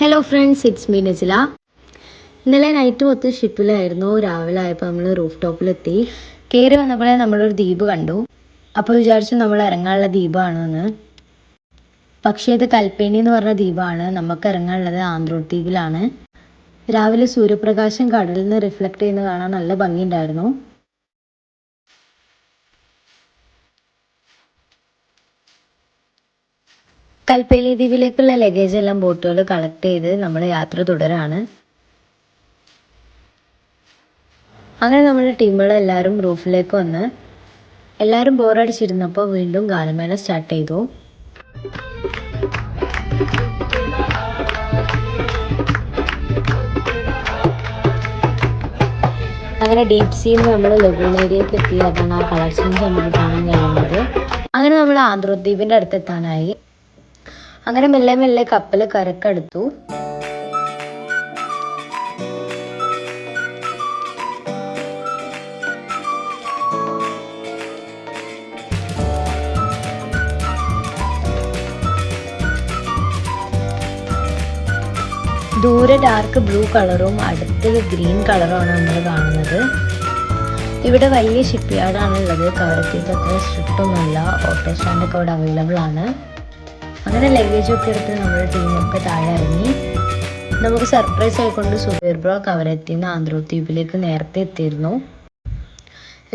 Hello friends it's me Najila ഇന്നലെ night മൊത്തം ഷിപ്പിലായിരുന്നു രാവിലെ ആയപ്പോൾ നമ്മൾ റൂഫ് ടോപ്പിലെത്തി കയറി വന്നപ്പോഴേ നമ്മളൊരു ദ്വീപ് കണ്ടു. അപ്പോൾ വിചാരിച്ചു നമ്മൾ ഇറങ്ങാനുള്ള ദ്വീപാണെന്ന്. പക്ഷേ ഇത് കൽപ്പേനി എന്ന് പറഞ്ഞ ദ്വീപാണ്. നമുക്ക് ഇറങ്ങാനുള്ളത് ആന്ധ്രോ ദ്വീപിലാണ്. രാവിലെ സൂര്യപ്രകാശം കടലിൽ നിന്ന് റിഫ്ലക്റ്റ് ചെയ്യുന്നത് കാണാൻ നല്ല ഭംഗിയുണ്ടായിരുന്നു. കൽപ്പേലി ദ്വീപിലേക്കുള്ള ലഗേജ് എല്ലാം ബോട്ടുകൾ കളക്ട് ചെയ്ത് നമ്മൾ യാത്ര തുടരാണ്. അങ്ങനെ നമ്മുടെ ടീമുകൾ എല്ലാവരും റൂഫിലേക്ക് വന്ന് എല്ലാവരും ബോറടിച്ചിരുന്നപ്പോൾ വീണ്ടും ഗാനമേള സ്റ്റാർട്ട് ചെയ്തു. അങ്ങനെ ഡീപ് സീൽ നമ്മൾ ലഗൂൺ ഏരിയയിൽ എത്തി. അതാണ് ആ കളക്ഷൻസ് നമ്മൾ കാണാൻ കഴിയുന്നത്. അങ്ങനെ നമ്മൾ ആന്ധ്രോദ്വീപിന്റെ അടുത്തെത്താനായി. അങ്ങനെ മെല്ലെ മെല്ലെ കപ്പൽ കരക്കടുത്തു. ദൂരെ ഡാർക്ക് ബ്ലൂ കളറും അടുത്ത് ഗ്രീൻ കളറുമാണ് നമ്മൾ കാണുന്നത്. ഇവിടെ വലിയ ഷിപ്പ് യാർഡാണ് ഉള്ളത്. കവരത്തിയിട്ട് അത്ര സ്ട്രിക്റ്റ് ഒന്നുമല്ല ഓട്ടോ സ്റ്റാൻഡൊക്കെ ഇവിടെ അവൈലബിൾ ആണ്. അങ്ങനെ ലഗേജ് ഒക്കെ എടുത്ത് നമ്മുടെ ടീമൊക്കെ താഴെ ഇറങ്ങി. നമുക്ക് സർപ്രൈസ് ആയിക്കൊണ്ട് സുബീർ ബ്രോ ആന്ധ്രോ ആന്ധ്രോദ്വീപിലേക്ക് നേരത്തെ എത്തിയിരുന്നു.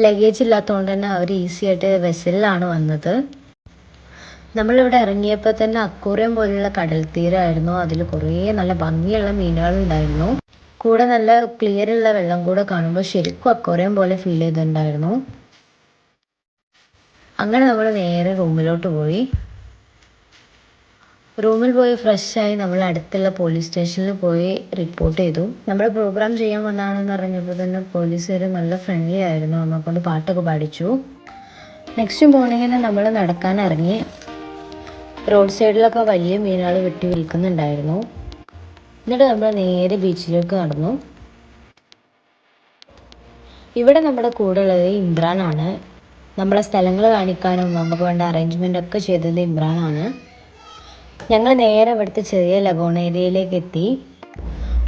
ലഗേജ് ഇല്ലാത്തതുകൊണ്ട് തന്നെ അവർ ഈസി ആയിട്ട് വെസലിലാണ് വന്നത്. നമ്മളിവിടെ ഇറങ്ങിയപ്പോൾ തന്നെ അക്കൂറിയം പോലുള്ള കടൽ തീരമായിരുന്നു അതിൽ കുറേ നല്ല ഭംഗിയുള്ള മീനുകൾ ഉണ്ടായിരുന്നു. കൂടെ നല്ല ക്ലിയർ ഉള്ള വെള്ളം കൂടെ കാണുമ്പോൾ ശരിക്കും അക്കൂറിയം പോലെ ഫീൽ ചെയ്തിട്ടുണ്ടായിരുന്നു. അങ്ങനെ നമ്മൾ നേരെ റൂമിലോട്ട് പോയി. റൂമിൽ പോയി ഫ്രഷ് ആയി നമ്മൾ അടുത്തുള്ള പോലീസ് സ്റ്റേഷനിൽ പോയി റിപ്പോർട്ട് ചെയ്തു. നമ്മൾ പ്രോഗ്രാം ചെയ്യാൻ വന്നതാണെന്ന് പറഞ്ഞപ്പോൾ തന്നെ പോലീസുകാർ നല്ല ഫ്രണ്ട്ലി ആയിരുന്നു. നമ്മളെ കൊണ്ട് പാട്ടൊക്കെ പാടിച്ചു. നെക്സ്റ്റ് മോർണിംഗിന് നമ്മൾ നടക്കാൻ ഇറങ്ങി. റോഡ് സൈഡിലൊക്കെ വലിയ മീനുകൾ വെട്ടി വിൽക്കുന്നുണ്ടായിരുന്നു. എന്നിട്ട് നമ്മൾ നേരെ ബീച്ചിലേക്ക് നടന്നു. ഇവിടെ നമ്മുടെ കൂടെ ഉള്ളത് ഇമ്രാനാണ്. നമ്മളെ സ്ഥലങ്ങൾ കാണിക്കാനും നമുക്ക് വേണ്ട അറേഞ്ച്മെന്റ് ഒക്കെ ചെയ്തത് ഇമ്രാനാണ്. ഞങ്ങൾ നേരെ അവിടുത്തെ ചെറിയ ലഗോൺ ഏരിയയിലേക്ക് എത്തി.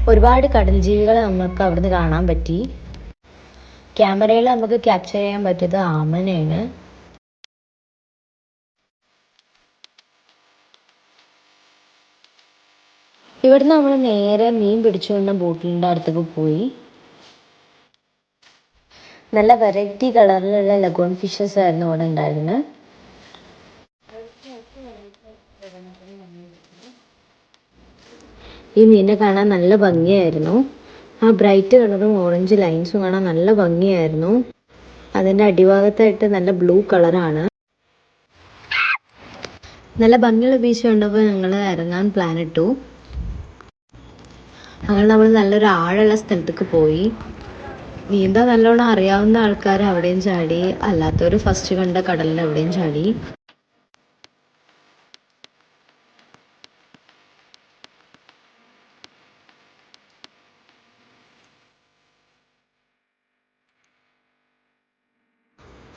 ഒരുപാട് കടൽ ജീവികളെ നമുക്ക് അവിടുന്ന് കാണാൻ പറ്റി. ക്യാമറയിൽ നമുക്ക് ക്യാപ്ചർ ചെയ്യാൻ പറ്റിയത് ആമനയാണ് ഇവിടുന്ന് നമ്മൾ നേരെ മീൻ പിടിച്ചുകൊണ്ട് ബോട്ടിലിന്റെ അടുത്തേക്ക് പോയി. നല്ല വെറൈറ്റി കളറിലുള്ള ലഗോൺ ഫിഷസ് ആയിരുന്നു അവിടെ ഉണ്ടായിരുന്നത്. ഈ മീനിനെ കാണാൻ നല്ല ഭംഗിയായിരുന്നു. ആ ബ്രൈറ്റ് കളറും ഓറഞ്ച് ലൈൻസും കാണാൻ നല്ല ഭംഗിയായിരുന്നു. അതിന്റെ അടിഭാഗത്തായിട്ട് നല്ല ബ്ലൂ കളറാണ്. നല്ല ഭംഗിയുള്ള ബീച്ച് കണ്ടപ്പോൾ ഞങ്ങൾ ഇറങ്ങാൻ പ്ലാൻ ഇട്ടു. അങ്ങനെ നമ്മൾ നല്ലൊരു ആഴമുള്ള സ്ഥലത്തേക്ക് പോയി. നീന്താൻ നല്ലോണം അറിയാവുന്ന ആൾക്കാർ അവിടെയും ചാടി അല്ലാത്തവർ ഫസ്റ്റ് കണ്ട കടലിൽ അവിടെയും ചാടി.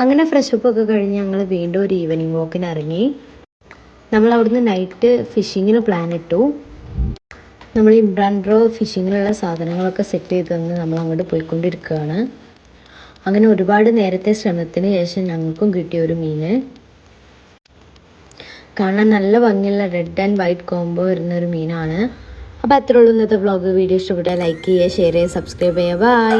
അങ്ങനെ ഫ്രഷപ്പ് ഒക്കെ കഴിഞ്ഞ് ഞങ്ങൾ വീണ്ടും ഒരു ഈവനിങ് വാക്കിന് ഇറങ്ങി. നമ്മൾ അവിടുന്ന് നൈറ്റ് ഫിഷിങ്ങിന് പ്ലാൻ ഇട്ടു. നമ്മൾ ഇമ്രാൻ ഫിഷിങ്ങിനുള്ള സാധനങ്ങളൊക്കെ സെറ്റ് ചെയ്ത് തന്ന് നമ്മൾ അങ്ങോട്ട് പോയിക്കൊണ്ടിരിക്കുകയാണ്. അങ്ങനെ ഒരുപാട് നേരത്തെ ശ്രമത്തിന് ശേഷം ഞങ്ങൾക്കും കിട്ടിയ ഒരു മീന് കാണാൻ നല്ല ഭംഗിയുള്ള റെഡ് ആൻഡ് വൈറ്റ് കോംബോ വരുന്ന ഒരു മീനാണ്. അപ്പോൾ അത്രയുള്ളൂ ഇന്നത്തെ വ്ളോഗ് വീഡിയോ ഇഷ്ടപ്പെട്ടാൽ ലൈക്ക് ചെയ്യുക ഷെയർ ചെയ്യുക സബ്സ്ക്രൈബ് ചെയ്യുക. ബൈ